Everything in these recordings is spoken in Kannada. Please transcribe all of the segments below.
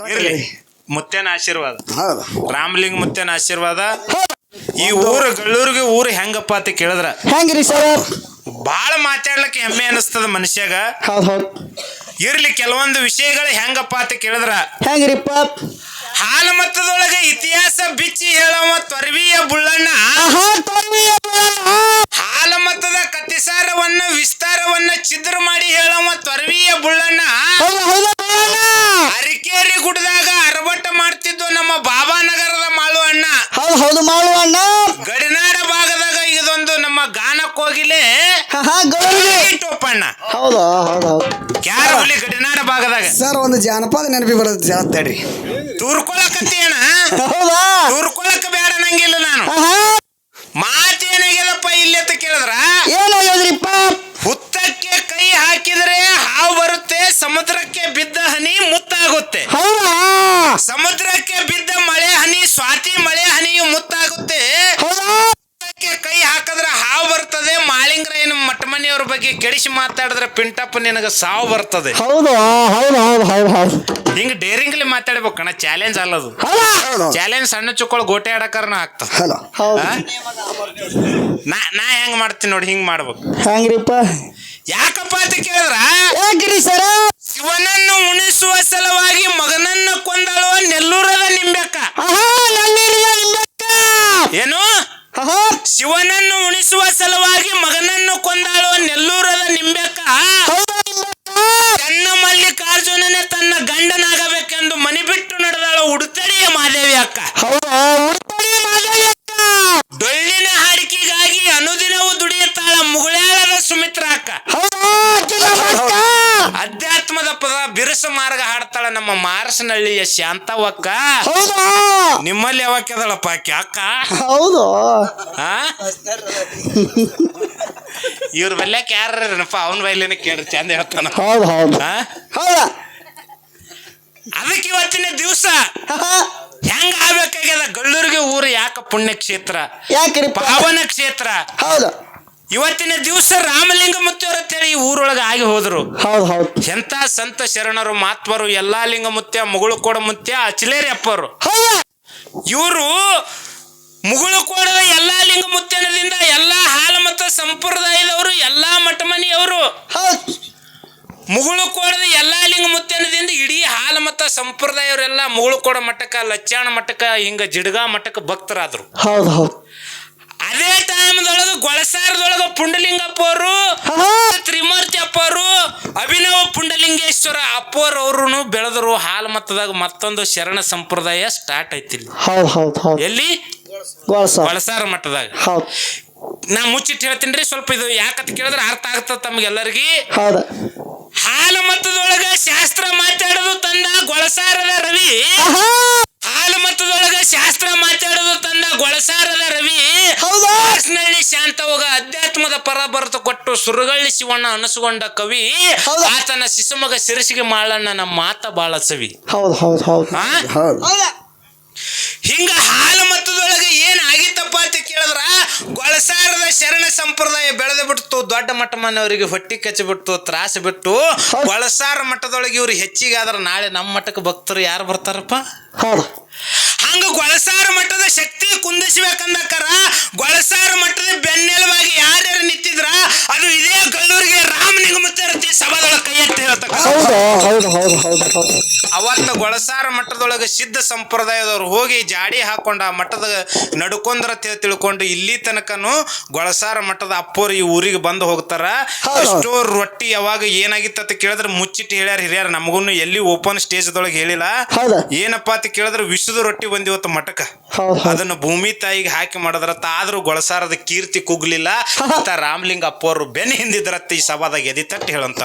ಇರ್ಲಿ. ಮುತ್ತೇನ ಆಶೀರ್ವಾದ. ಹೌದು. ರಾಮಲಿಂಗ ಮುತ್ತೇನ ಆಶೀರ್ವಾದ. ಈ ಊರು ಗಳ್ಳೂರಿಗೆ ಊರು ಹೆಂಗಪ್ಪ ಅಂತ ಕೇಳಿದ್ರ. ಹೆಂಗ್ರಿ ಸರ್? ಬಾಳ ಮಾತಾಡ್ಲಿಕ್ಕೆ ಹೆಮ್ಮೆ ಅನಿಸ್ತದ ಮನುಷ್ಯಾಗ. ಹೌದು ಹೌದು. ಇರ್ಲಿ ಕೆಲವೊಂದು ವಿಷಯಗಳು ಹೆಂಗಪ್ಪ ಅಂತ ಕೇಳಿದ್ರ. ಹೆಂಗ್ರಿಪ್ಪ? ಹಾಲು ಮತದೊಳಗೆ ಇತಿಹಾಸ ಬಿಚ್ಚಿ ಹೇಳವ ತ್ವರ್ವೀಯ ಬುಳ್ಳಣ್ಣ. ಆಹಾ ಬುಳ್ಳಣ್ಣ. ಹಾಲ ಮತದ ಕತಿಸಾರವನ್ನ ವಿಸ್ತಾರವನ್ನ ಛಿದ್ರ ಮಾಡಿ ಹೇಳವ ತ್ವರ್ವೀಯ ಬುಳ್ಳಣ್ಣ. ಹೌದು ಹೌದು. ಬುಳ್ಳಣ್ಣ. ಅರಿಕೇರಿ ಗುಡ್ಡದಾಗ ಅರಬಟ್ಟ ಮಾಡ್ತಿದ್ದು ನಮ್ಮ ಬಾಬಾನಗರದ ಮಾಳು ಅಣ್ಣ. ಹೌದು ಹೌದು ಮಾಳು ಅಣ್ಣ. ಗಡಿನಾಡ ಭಾಗದಾಗ ಇದೊಂದು ನಮ್ಮ ಗಾನ ಕೋಗಿಲೆ ಟೋಪಣ್ಣ ಹೌದು ಹೌದು ಹೌದು. ಯಾರ ಹುಲಿ ಗಡಿನಾಡ ಭಾಗದಾಗ? ಸರ್ ಒಂದು ಜಾನಪದ ನೆನಪಿ ಬರೋದು ಜಾತಡಿ ತೂರ್ಕೊಳಕತ್ತಿ ಅಣ್ಣ. ಹೌದಾ? ತೂರ್ಕೊಳಕ ಬೇಡ ನಂಗಿಲ್ಲ ನಾನು ಆಹಾ ಮಾತೇನಾಗ್ಯದಪ್ಪ ಇಲ್ಲಿ ಅಂತ ಕೇಳಿದ್ರ ಏನಾಗ್ಯದ್ರಿಪ್ಪ ಹುತ್ತಕ್ಕೆ ಕೈ ಹಾಕಿದ್ರೆ ಹಾವು ಬರುತ್ತೆ ಸಮುದ್ರಕ್ಕೆ ಬಿದ್ದ ಹನಿ ಮುತ್ತಾಗುತ್ತೆ ಹೌದಾ ಸಮುದ್ರಕ್ಕೆ ಬಿದ್ದ ಮಳೆ ಹನಿ ಸ್ವಾತಿ ಮಳೆ ಹನಿಯು ಮುತ್ತಾಗುತ್ತೆ ಹೌದಾ ಹುತ್ತಕ್ಕೆ ಕೈ ಹಾಕಿದ್ರೆ ಹಾವು ಬರ್ತದೆ ಮಾಳಿಂಗರಾಯನ ಮಠಮನಿಯವ್ರ ಬಗ್ಗೆ ಕೆಡಿಸಿ ಮಾತಾಡಿದ್ರೆ ಪಿಂಟಪ್ಪ ನಿನಗೆ ಸಾವು ಬರ್ತದೆ. ಹೌದು ಹೌದು ಹೌದು ಹೌದು ಹೌದು. ಹಿಂಗ್ ಡೇರಿಂಗ್ಲಿ ಮಾತಾಡ್ಬೇಕಣ್ಣ ಚಾಲೆಂಜ್ ಅಲ್ಲದು. ಹೌದು. ಚಾಲೆಂಜ್ ಸಣ್ಣ ಚುಕ್ಕಳು ಗೋಟೆ ಆಡಕರ್ನ ಆಗ್ತದ. ಹಲೋ ಹೌದು. ನಾ ನಾ ಹೆಂಗ್ ಮಾಡ್ತೀನಿ ನೋಡಿ ಹಿಂಗ್ ಮಾಡ್ಬೇಕು. ಹೆಂಗ್ರಿಪ್ಪ ಯಾಕಪ್ಪ ಅಂತ ಕೇಳಿದ್ರ? ಯಾಕ್ರಿ ಸರ? ಶಿವನನ್ನು ಉಣಿಸುವ ಸಲುವಾಗಿ ಮಗನನ್ನು ಕೊಂದಳುವ ನೆಲ್ಲೂರದ ನಿಂಬೆಕ್ಕ. ಆಹಾ ನನ್ನೀರಿಯ ನಿಂಬೆಕ್ಕ. ಏನು ಆಹಾ ಶಿವನನ್ನು ಉಣಿಸುವ ಸಲುವಾಗಿ ಮಗನನ್ನು ಕೊಂದಾಳುವ ನೆಲ್ಲೂರದ ನಿಂಬೆಕ್ಕ ಹೌದಾ ನಿಂಬೆಕ್ಕ? ಚೆನ್ನ ಮಲ್ಲಿಕಾರ್ಜುನನೇ ತನ್ನ ಗಂಡನಾಗಬೇಕೆಂದು ಮನಿ ಬಿಟ್ಟು ನಡೆದಾಳ ಉಡುತಡಿಯ ಮಾದೇವಿ ಅಕ್ಕ ಹೌದಾ ಉಡುಪಡಿ ಮಾದರಿ ಅಕ್ಕ. ಡೊಳ್ಳಿನ ಹಾಡಿಕೆಗಾಗಿ ಅನುದಿನವೂ ದುಡಿಯುತ್ತಾಳ ಮುಗುಳೇಳದ ಸುಮಿತ್ರ ಅಕ್ಕ ಹೌದಾ ಅಕ್ಕಿನ ಮಕ್ಕ. ಅಧ್ಯಾತ್ಮದ ಬಿರುಸ ಮಾರ್ಗ ಹಾಡ್ತಾಳ ನಮ್ಮ ಮಾರಸನಹಳ್ಳಿಯ ಶಾಂತವಕ್ಕ. ಹೌದಾ? ನಿಮ್ಮಲ್ಲಿ ಯಾವಾಕ್ಯದಳಪ್ಪ ಆಕೆ ಅಕ್ಕ? ಹೌದು. ಆ? ಇವ್ರ ಬಲ್ಯಾಕ ಯಾರಪ್ಪ ಅವನ ಬೈಲಿನ ಕೇಳ್ರಿ ಚಂದ ಹೇಳ್ತಾನ. ಹೌದು ಹೌದು. ಆ? ಹೌದಾ? ಅದಕ್ಕೆ ಇವತ್ತಿನ ದಿವಸ ಹೆಂಗ ಆಗ್ಬೇಕಾಗ್ಯದ? ಗಳ್ಳೂರಿಗೆ ಊರು ಯಾಕ ಪುಣ್ಯ ಕ್ಷೇತ್ರ ಯಾಕ್ರಿಪ್ಪ? ಪಾವನ ಕ್ಷೇತ್ರ ಹೌದು. ಇವತ್ತಿನ ದಿವಸ ರಾಮಲಿಂಗ ಮುತ್ತೇವ್ರ ಅಂತೇಳಿ ಈ ಊರೊಳಗೆ ಆಗಿ ಹೋದ್ರು. ಹೌದು ಹೌದು. ಎಂತ ಸಂತ ಶರಣರು ಮಾತ್ವರು ಎಲ್ಲಾ ಲಿಂಗ ಮುತ್ಯ ಮುಗುಳು ಕೋಡ ಮುತ್ಯ ಅಚಲೇರಿ ಅಪ್ಪರು. ಇವರು ಮುಗುಳು ಕೋಡದ ಎಲ್ಲಾ ಲಿಂಗ ಮುತ್ಯನದಿಂದ ಎಲ್ಲಾ ಮತ್ತು ಸಂಪ್ರದಾಯದವರು ಎಲ್ಲಾ ಮಠಮನಿಯವರು ಹೌದು. ಮುಗುಳು ಕೋಡದ ಎಲ್ಲಾ ಲಿಂಗ ಮುತ್ಯನದಿಂದ ಇಡೀ ಮತ್ತು ಸಂಪ್ರದಾಯವರೆಲ್ಲ ಮುಗುಳು ಕೋಡ ಮಠಕ್ಕ ಲಚ್ಚಾಣ ಮಠಕ್ಕ ಹಿಂಗ ಜಿಡ್ಗಾ ಮಠಕ್ಕ ಭಕ್ತರಾದ್ರು. ಹೌದು ಹೌದು. ಗೊಳಸಾರದೊಳಗ ಪುಂಡಲಿಂಗಪ್ಪ ಅವರು. ತ್ರಿಮೂರ್ತಿ ಅಪ್ಪರು ಅಭಿನವ ಪುಂಡಲಿಂಗೇಶ್ವರ ಅಪ್ಪೋರ್ ಅವರು ಬೆಳೆದರು ಹಾಲು ಮತದಾಗ ಮತ್ತೊಂದು ಶರಣ ಸಂಪ್ರದಾಯ ಸ್ಟಾರ್ಟ್ ಐತಿ ಎಲ್ಲಿ? ಗೊಳಸಾರ. ಮಟ್ಟದಾಗ ಮಠದಾಗ. ನಾ ಮುಚ್ಚಿಟ್ಟು ಹೇಳ್ತೀನಿ ಸ್ವಲ್ಪ ಇದು ಯಾಕಂತ ಕೇಳಿದ್ರೆ ಅರ್ಥ ಆಗ್ತದ ತಮ್ಗೆಲ್ಲರಿಗೆ. ಹಾಲು ಮತದೊಳಗ ಶಾಸ್ತ್ರ ಮಾತಾಡೋದು ತಂದ ಗೊಳಸಾರದ ರವಿ. ಹಾಲು ಮತದೊಳಗ ಶಾಸ್ತ್ರ ಮಾತಾಡೋದು ತಂದ ಗೊಳಸಾರದ ರವಿ. ಹೌದಾ ದಾಸನಹಳ್ಳಿ ಶಾಂತ ಹೋಗ ಅಧ್ಯಾತ್ಮದ ಪರ ಬರತ ಕೊಟ್ಟು ಸುರಗಳ್ಳಿ ಶಿವಣ್ಣ ಅನಸುಗೊಂಡ ಕವಿ ಆತನ ಶಿಶುಮಗ ಸಿರಸಿಗೆ ಮಾಳಣ್ಣ ನಮ್ಮ ಮಾತ ಬಾಳ ಸವಿ. ಹೌದು ಹಿಂಗ ಹಾಲು ಮತದೊಳಗೆ ಏನ್ ಆಗಿತ್ತಪ್ಪ ಅಂತ ಕೇಳಿದ್ರ ಗೊಳಸಾರದ ಶರಣ ಸಂಪ್ರದಾಯ ಬೆಳೆದು ಬಿಡ್ತು ದೊಡ್ಡ ಮಠ ಮನೆಯವರಿಗೆ ಹೊಟ್ಟಿ ಕಚ್ಚಿ ಬಿಟ್ಟು ತ್ರಾಸ ಬಿಟ್ಟು ಗೊಳಸಾರ ಮಠದೊಳಗೆ ಇವ್ರು ಹೆಚ್ಚಿಗೆ ಆದ್ರ ನಾಳೆ ನಮ್ಮ ಮಠಕ್ಕೆ ಭಕ್ತರು ಯಾರು ಬರ್ತಾರಪ್ಪ? ಹೌದು. ಹಂಗ ಗೊಳಸಾರ ಮಠದ ಶಕ್ತಿ ಕುಂದಿಸ್ಬೇಕಂದಕ್ಕರ ಗೊಳಸಾರ ಮಠದ ಬೆನ್ನೆಲುವಾಗಿ ಯಾರ್ಯಾರು ನಿಂತಿದ್ರ, ಅದು ಇದೇ ಗಲ್ಲೂರಿಗೆ ರಾಮನಿಂಗ ಮುತ್ತರತಿ ಸಭಾದೊಳಗೆ ಕೈ ಎತ್ತಿ ಹೇಳ್ತಕ್ಕ ಅವತ್ತ ಗೊಳಸಾರ ಮಠದೊಳಗೆ ಸಿದ್ಧ ಸಂಪ್ರದಾಯದವ್ರು ಹೋಗಿ ಜಾಡಿ ಹಾಕೊಂಡು ಆ ಮಠದ ನಡ್ಕೊಂಡ್ರ ತಿಳ್ಕೊಂಡು ಇಲ್ಲಿ ತನಕನು ಗೊಳಸಾರ ಮಠದ ಅಪ್ಪೋರು ಈ ಊರಿಗೆ ಬಂದು ಹೋಗ್ತಾರ. ಎಷ್ಟೋ ರೊಟ್ಟಿ ಯಾವಾಗ ಏನಾಗಿತ್ತ ಅಂತ ಕೇಳಿದ್ರೆ ಮುಚ್ಚಿಟ್ಟು ಹೇಳ್ಯಾರ ಹಿರಿಯಾರ ನಮಗೂ ಎಲ್ಲಿ ಓಪನ್ ಸ್ಟೇಜ್ದೊಳಗೆ ಹೇಳಿಲ್ಲ. ಹೌದಾ. ಏನಪ್ಪ ಅಂತ ಕೇಳಿದ್ರೆ ವಿಷದ ರೊಟ್ಟಿ ಬಂದಿವತ್ತು ಮಠಕ್ಕ. ಅದನ್ನ ಭೂಮಿ ತಾಯಿಗೆ ಹಾಕಿ ಮಾಡಿದ್ರತ್ತ ಆದ್ರೂ ಗೊಳಸಾರದ ಕೀರ್ತಿ ಕುಗ್ಲಿಲ್ಲ. ಅಂತ ರಾಮಲಿಂಗ ಅಪ್ಪೋರು ಬೆನ್ನ ಹಿಂದಿದ್ರತ್ತ ಈ ಸಭಾದಾಗ ಎದಿ ತಟ್ಟಿ ಹೇಳಂತ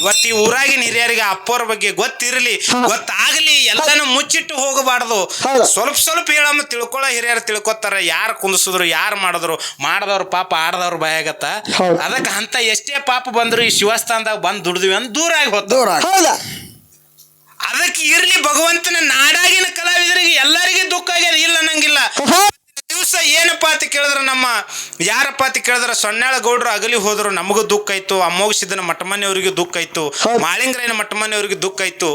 ಇವತ್ತಿ ಊರಾಗಿನ ಹಿರಿಯರಿಗೆ ಅಪ್ಪೋರ ಬಗ್ಗೆ ಗೊತ್ತಿರಲಿ ಗೊತ್ತಾಗಲಿ ಎಲ್ಲಾನು ಮುಚ್ಚಿಟ್ಟು ಹೋಗಬಾರ್ದು. ಸ್ವಲ್ಪ ಸ್ವಲ್ಪ ಹೇಳಮ್ಮ ತಿಳ್ಕೊಳ್ಳೋ ಹಿರಿಯರು ತಿಳ್ಕೊತಾರ ಯಾರು ಕುಂದಿಸಿದ್ರು ಯಾರು ಮಾಡಿದ್ರು ಮಾಡದವ್ರ ಪಾಪ ಆಡದವ್ರು ಭಯಾಗತ್ತ ಆಗತ್ತ. ಅದಕ್ಕೆ ಅಂತ ಎಷ್ಟೇ ಪಾಪ ಬಂದ್ರು ಈ ಶಿವಸ್ಥಾನದಾಗ ಬಂದು ದುಡ್ದಿವಿ ಅಂತ ದೂರ ಆಗಿ ಹೋದ ದೂರ ಅದಕ್ಕೆ ಇರ್ಲಿ ಭಗವಂತನ ನಾಡಾಗಿನ ಕಲಾವಿದರಿಗೆ ಎಲ್ಲರಿಗೂ ದುಃಖ ಆಗ್ಯದ. ಇಲ್ಲ ಅನ್ನಂಗಿಲ್ಲ. ಆಹಾ. ದಿವಸ ಏನಪ್ಪ ಅಂತ ಕೇಳಿದ್ರೆ ನಮ್ಮ ಯಾರಪ್ಪ ಅಂತ ಕೇಳಿದ್ರೆ ಸೊನ್ನಾಳ ಗೌಡ್ರು ಅಗಲಿ ಹೋದ್ರು ನಮಗೂ ದುಃಖ ಆಯ್ತು ಅಮ್ಮೋಗ ಸಿದ್ದನ ಮಠಮನೆಯವರಿಗೆ ದುಃಖ ಆಯ್ತು. ಮಾಳಿಂಗರಾಯನ ಮಠಮನೆಯವರಿಗೆ ದುಃಖ ಆಯ್ತು?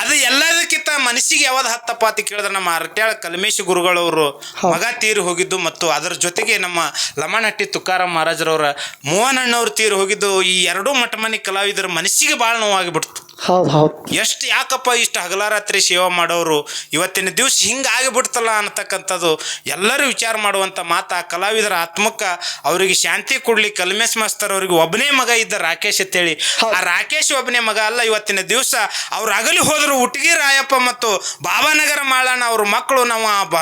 ಅದು ಎಲ್ಲದಕ್ಕಿಂತ ಮನಸ್ಸಿಗೆ ಯಾವ್ದು ಹತ್ತಪ್ಪ ಅಂತ ಕೇಳಿದ್ರೆ ನಮ್ಮ ಅರಟ್ಯಾಳ ಕಲ್ಮೇಶ್ ಗುರುಗಳವರು. ಮಗ ತೀರಿ ಹೋಗಿದ್ದು ಮತ್ತು ಅದರ ಜೊತೆಗೆ ನಮ್ಮ ಲಮಣಹಟ್ಟಿ ತುಕಾರಾಮ್ ಮಹಾರಾಜರವರ ಮೋಹನ್ ಅಣ್ಣವ್ರು ತೀರಿ ಹೋಗಿದ್ದು ಈ ಎರಡೂ ಮಠಮನೆ ಕಲಾವಿದರ ಮನಸ್ಸಿಗೆ ಭಾಳ ನೋವಾಗಿಬಿಡ್ತು ಹೌದು ಹೌದು. ಎಷ್ಟು ಯಾಕಪ್ಪ ಇಷ್ಟು ಹಗಲಾರಾತ್ರಿ ಸೇವೆ ಮಾಡೋರು ಇವತ್ತಿನ ದಿವಸ ಹಿಂಗೆ ಆಗಿಬಿಡ್ತಲ್ಲ ಅನ್ನತಕ್ಕಂಥದ್ದು ಎಲ್ಲರೂ ವಿಚಾರ ಮಾಡುವಂಥ ಮಾತು ಆ ಕಲಾವಿದರ ಆತ್ಮಕ್ಕ ಅವರಿಗೆ ಶಾಂತಿ ಕೊಡ್ಲಿ ಕಲ್ಮೇಶ್ ಮಾಸ್ತರ್ ಅವರಿಗೆ ಒಬ್ಬನೇ ಮಗ ಇದ್ದ ರಾಕೇಶ್ ಅಂತೇಳಿ. ಆ ರಾಕೇಶ್ ಒಬ್ಬನೇ ಮಗ ಅಲ್ಲ ಇವತ್ತಿನ ದಿವಸ ಅವ್ರು ಅಗಲಿ ಹೋದ್ರು ಉಟ್ಗಿ ರಾಯಪ್ಪ ಮತ್ತು ಬಾಬಾನಗರ ಮಾಳಣ್ಣ ಅವ್ರ ಮಕ್ಕಳು ನಾವು ಆ ಬ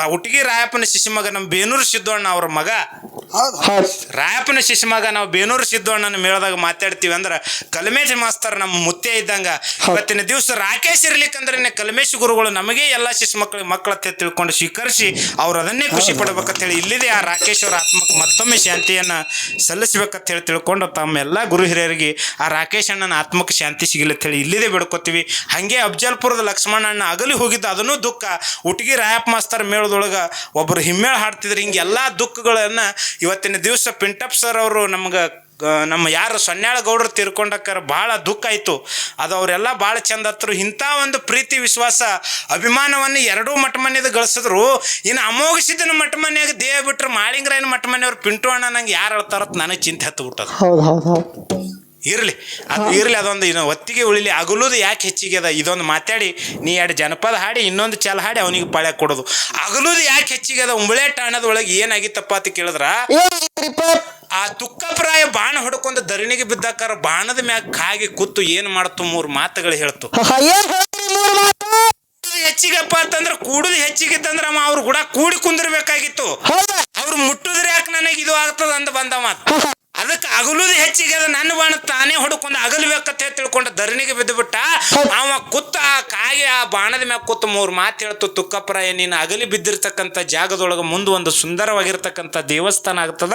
ರಾಯಪ್ಪನ ಶಿಶು ಮಗ ನಮ್ಮ ಬೇನೂರು ಸಿದ್ದಣ್ಣ ಅವ್ರ ಮಗ. ರಾಯಪ್ಪನ ಶಿಶುಮಗ ನಾವು ಬೇನೂರು ಸಿದ್ದಣ್ಣನ ಮೇಳದಾಗ ಮಾತಾಡ್ತೀವಿ ಅಂದ್ರೆ ಕಲ್ಮೇಶ್ ಮಾಸ್ತರ್ ನಮ್ಮ ಮುತ್ತೆ ಇದ್ದಂಗ ಇವತ್ತಿನ ದಿವಸ ರಾಕೇಶ್ ಇರ್ಲಿಕ್ಕಂದ್ರೆ ಕಲ್ಮೇಶ್ ಗುರುಗಳು ನಮಗೆ ಎಲ್ಲ ಶಿಶು ಮಕ್ಕಳು ಮಕ್ಕಳ ತಿಳ್ಕೊಂಡು ಸ್ವೀಕರಿಸಿ ಅವ್ರು ಅದನ್ನೇ ಖುಷಿ ಪಡ್ಬೇಕಂತ ಹೇಳಿ ಇಲ್ಲಿದೆ ಆ ರಾಕೇಶ್ ಅವರ ಆತ್ಮಕ್ಕೆ ಮತ್ತೊಮ್ಮೆ ಶಾಂತಿಯನ್ನ ಸಲ್ಲಿಸ್ಬೇಕಂತ ಹೇಳಿ ತಿಳ್ಕೊಂಡು ತಮ್ಮೆಲ್ಲ ಗುರು ಹಿರಿಯರಿಗೆ ಆ ರಾಕೇಶ್ ಅಣ್ಣನ ಆತ್ಮಕ್ಕೆ ಶಾಂತಿ ಸಿಗಲಿ ಅಂತ ಹೇಳಿ ಇಲ್ಲಿದೆ ಬಿಡ್ಕೋತೀವಿ. ಹಂಗೆ ಅಫ್ಜಲ್ಪುರದ ಲಕ್ಷ್ಮಣ ಅಣ್ಣ ಅಗಲಿ ಹೋಗಿದ್ದ ಅದನ್ನು ದುಃಖ ಉಟ್ಗಿ ರಾಯಪ್ಪ ಮಾಸ್ತರ್ ಮೇಳದೊಳಗ ಒಬ್ಬರು ಹಿಮ್ಮೇಳ ಹಾಡ್ತಿದ್ರು. ಹಿಂಗೆ ಎಲ್ಲ ದುಃಖಗಳನ್ನು ಇವತ್ತಿನ ದಿವಸ ಪಿಂಟಪ್ ಸರ್ ಅವರು ನಮ್ಗೆ ನಮ್ಮ ಯಾರು ಸೊನ್ಯಾಳ ಗೌಡರು ತೀರ್ಕೊಂಡಕ್ಕಾರ ಭಾಳ ದುಃಖ ಆಯಿತು. ಅದು ಅವರೆಲ್ಲ ಭಾಳ ಚಂದ ಹತ್ರು. ಇಂಥ ಒಂದು ಪ್ರೀತಿ, ವಿಶ್ವಾಸ, ಅಭಿಮಾನವನ್ನು ಎರಡೂ ಮಠ ಮನೆಯದು ಗಳಿಸಿದ್ರು. ಇನ್ನು ಅಮೋಘಸಿದ್ದನ ಮಠ ಮನೆಯಾಗ ದೇಹ ಬಿಟ್ಟರು ಮಾಳಿಂಗರಾಯನ ಮಠ ಮನೆಯವ್ರು ಪಿಂಟು ಅಣ್ಣ ನಂಗೆ ಯಾರು ಹೇಳ್ತಾರತ್ ನನಗೆ ಚಿಂತೆ ಹತ್ತು ಬಿಟ್ಟದ ಇರಲಿ. ಅದು ಇರಲಿ ಅದೊಂದು ಇನ್ನು ಒತ್ತಿಗೆ ಉಳಿಲಿ. ಅಗಲುದು ಯಾಕೆ ಹೆಚ್ಚಿಗೆ ಅದ? ಇದೊಂದು ಮಾತಾಡಿ. ನೀ ಎರಡು ಜನಪದ ಹಾಡಿ ಇನ್ನೊಂದು ಚಲ ಹಾಡಿ ಅವನಿಗೆ ಪಳೆ ಕೊಡೋದು. ಅಗಲುದು ಯಾಕೆ ಹೆಚ್ಚಿಗೆ ಅದ? ಉಂಬಳೆ ಠಾಣದೊಳಗೆ ಏನಾಗಿತ್ತಪ್ಪ ಅಂತ ಕೇಳಿದ್ರ? ಆ ತುಕ್ಕಪ್ರಾಯ ಬಾಣ ಹೊಡ್ಕೊಂಡು ಧರಣಿಗೆ ಬಿದ್ದಾಕಾರ ಬಾಣದ ಮ್ಯಾಗ ಕಾಗಿ ಕೂತು ಏನು ಮಾಡ್ತು ಮೂರು ಮಾತುಗಳು ಹೇಳ್ತು. ಹೆಚ್ಚಿಗೆಪ್ಪ ಅಂತಂದ್ರ ಕೂಡುದು ಹೆಚ್ಚಿಗಿತ್ತಂದ್ರ ಅವ ಅವ್ರು ಕೂಡ ಕೂಡಿ ಕುಂದಿರ್ಬೇಕಾಗಿತ್ತು. ಅವ್ರು ಮುಟ್ಟುದ್ರೆ ಯಾಕೆ ನನಗೆ ಇದು ಆಗ್ತದ ಅಂತ ಬಂದ ಮಾತು. ಅದಕ್ಕೆ ಅಗಲುದು ಹೆಚ್ಚಿಗೆ ಅದು. ನನ್ನ ಬಾಣ ತಾನೇ ಹೊಡ್ಕೊಂಡು ಅಗಲ್ಬೇಕಂತ ಹೇಳಿ ತಿಳ್ಕೊಂಡು ಧರಣಿಗೆ ಬಿದ್ದು ಬಿಟ್ಟ ಅವ ಕುತ್ತ ಆ ಕಾಗೆ ಆ ಬಾಣದ ಮ್ಯಾಗ ಕೂತು ಮೂರು ಮಾತು ಹೇಳ್ತು ತುಕ್ಕಪ್ರಾಯ ನೀನು ಅಗಲಿ ಬಿದ್ದಿರ್ತಕ್ಕಂಥ ಜಾಗದೊಳಗೆ ಮುಂದೆ ಒಂದು ಸುಂದರವಾಗಿರ್ತಕ್ಕಂಥ ದೇವಸ್ಥಾನ ಆಗ್ತದ.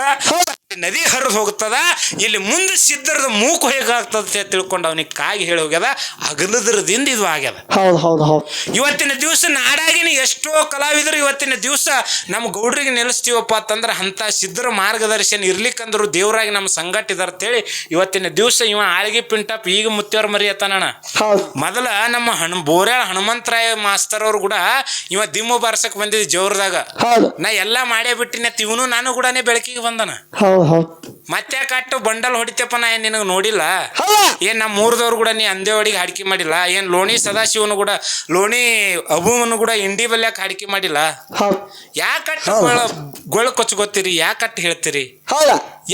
ನದಿ ಹರಿದು ಹೋಗ್ತದ ಇಲ್ಲಿ ಮುಂದೆ ಸಿದ್ಧರದ ಮೂಕು ಹೇಗಾಗ್ತದ ಅಂತ ತಿಳ್ಕೊಂಡು ಅವನಿಗೆ ಕಾಗಿ ಹೇಳಿ ಹೋಗ್ಯದ ಅಗಲದ್ರದಿಂದ ಇದು ಆಗ್ಯದ. ಹೌದು ಹೌದು ಹೌದು. ಇವತ್ತಿನ ದಿವಸ ನಾಡಾಗಿನ ಎಷ್ಟೋ ಕಲಾವಿದರು ಇವತ್ತಿನ ದಿವಸ ನಮ್ಮ ಗೌಡ್ರಿಗೆ ನೆಲೆಸ್ತೀವಪ್ಪ ಅಂತಂದ್ರೆ ಅಂತ ಸಿದ್ಧರ ಮಾರ್ಗದರ್ಶನ ಇರ್ಲಿಕ್ಕಂದ್ರು ದೇವರಾಗಿ ನಮ್ಮ ಸಂಗಟ ಇದಾರ ಅಂತೇಳಿ ಇವತ್ತಿನ ದಿವಸ ಇವ ಆಳ್ಗಿ ಪಿಂಟಪ್ ಈಗ ಮುತ್ತೇವ್ರ ಹೌದು. ಮೊದಲ ನಮ್ಮ ಹಣ ಬೋರ್ಯಾಳ ಹನುಮಂತರಾಯ ಮಾಸ್ತರ್ ಅವ್ರು ಕೂಡ ಇವ ದಿಮ್ಮು ಬಾರ್ಸಕ್ ಬಂದಿದ್ ಜೋರ್ದಾಗ. ನಾ ಎಲ್ಲಾ ಮಾಡೇ ಬಿಟ್ಟಿನ ಇವನು ನಾನು ಕೂಡ ಬೆಳಕಿಗೆ ಬಂದನ. ಹೌದು. ಹೌದು ಮತ್ತೆ ಕಟ್ಟು ಬಂಡಲ್ ಹೊಡಿತೇಪ ನಾ ಏನ್ ನಿನಗೆ ನೋಡಿಲ್ಲ? ಏನ್ ನಮ್ಮ ಮೂರ್ದವ್ರು ಕೂಡ ನೀ ಅಂದೇ ಹೊಡಿಗೆ ಹಾಡಿಕೆ ಮಾಡಿಲ್ಲ? ಏನ್ ಲೋಣಿ ಸದಾಶಿವನು ಕೂಡ ಲೋಣಿ ಅಬುವನು ಕೂಡ ಇಂಡಿ ಬಲ್ಯಾಕ ಹಾಡಿಕೆ ಮಾಡಿಲ್ಲ? ಯಾಕಟ್ಟು ಗೊಳ ಕೊಚ್ಕೋತೀರಿ ಯಾಕಟ್ಟು ಹೇಳ್ತೀರಿ?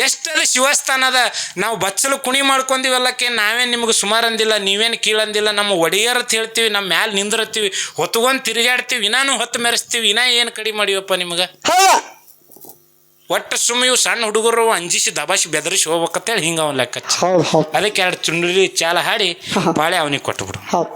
ಎಷ್ಟಲ್ಲಿ ಶಿವಸ್ಥಾನದ ನಾವು ಬಚ್ಚಲು ಕುಣಿ ಮಾಡ್ಕೊಂಡಿವಲ್ಲಕ್ಕೆ ನಾವೇನ್ ನಿಮ್ಗೆ ಸುಮಾರು ಅಂದಿಲ್ಲ ನೀವೇನು ಕೀಳಂದಿಲ್ಲ ನಮ್ಮ ಒಡೆಯರ್ ಅಂತ ಹೇಳ್ತೀವಿ ನಮ್ಮ ಮ್ಯಾಲೆ ನಿಂದಿರ್ತೀವಿ ಹೊತ್ಕೊಂಡ್ ತಿರುಗಾಡ್ತೀವಿ ಇನ್ನಾನು ಹೊತ್ತು ಮೆರೆಸ್ತೀವಿ ಇನ್ನ ಏನು ಕಡಿಮೆ ಮಾಡಿವಪ್ಪ ನಿಮ್ಗೆ? ಒಟ್ಟು ಸುಮ್ಮ ಇವು ಸಣ್ಣ ಹುಡುಗರು ಅಂಜಿಸಿ ದಬಾಸಿ ಬೆದರಿಸಿ ಹೋಗ್ಬೇಕಂತೇಳಿ ಹಿಂಗೆ ಅವ್ನ ಲೆಕ್ಕ ಹೌದು ಹೌದು. ಅದಕ್ಕೆ ಎರಡು ಚುಂಡ್ರಿ ಚಾಲ ಹಾಡಿ ಪಾಳೆ ಬಾಳೆ ಅವನಿಗೆ ಕೊಟ್ಬಿಡು. ಹೌದು.